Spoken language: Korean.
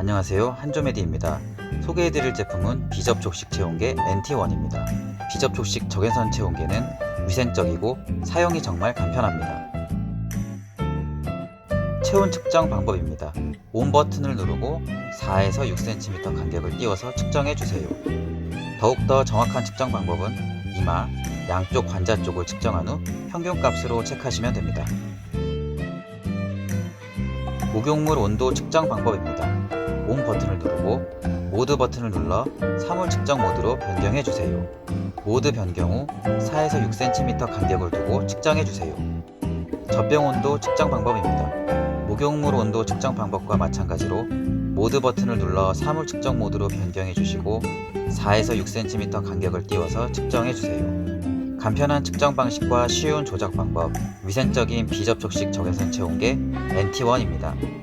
안녕하세요. 한조메디입니다. 소개해드릴 제품은 비접촉식 체온계 NT1입니다. 비접촉식 적외선 체온계는 위생적이고 사용이 정말 간편합니다. 체온 측정 방법입니다. 온 버튼을 누르고 4에서 6cm 간격을 띄워서 측정해 주세요. 더욱더 정확한 측정 방법은 이마, 양쪽 관자 쪽을 측정한 후 평균값으로 체크하시면 됩니다. 목욕물 온도 측정 방법입니다. 온 버튼을 누르고 모드 버튼을 눌러 사물 측정 모드로 변경해 주세요. 모드 변경 후 4에서 6cm 간격을 두고 측정해 주세요. 젖병 온도 측정 방법입니다. 목욕물 온도 측정 방법과 마찬가지로 모드 버튼을 눌러 사물 측정 모드로 변경해 주시고 4에서 6cm 간격을 띄워서 측정해 주세요. 간편한 측정 방식과 쉬운 조작 방법, 위생적인 비접촉식 적외선 체온계 NT1입니다.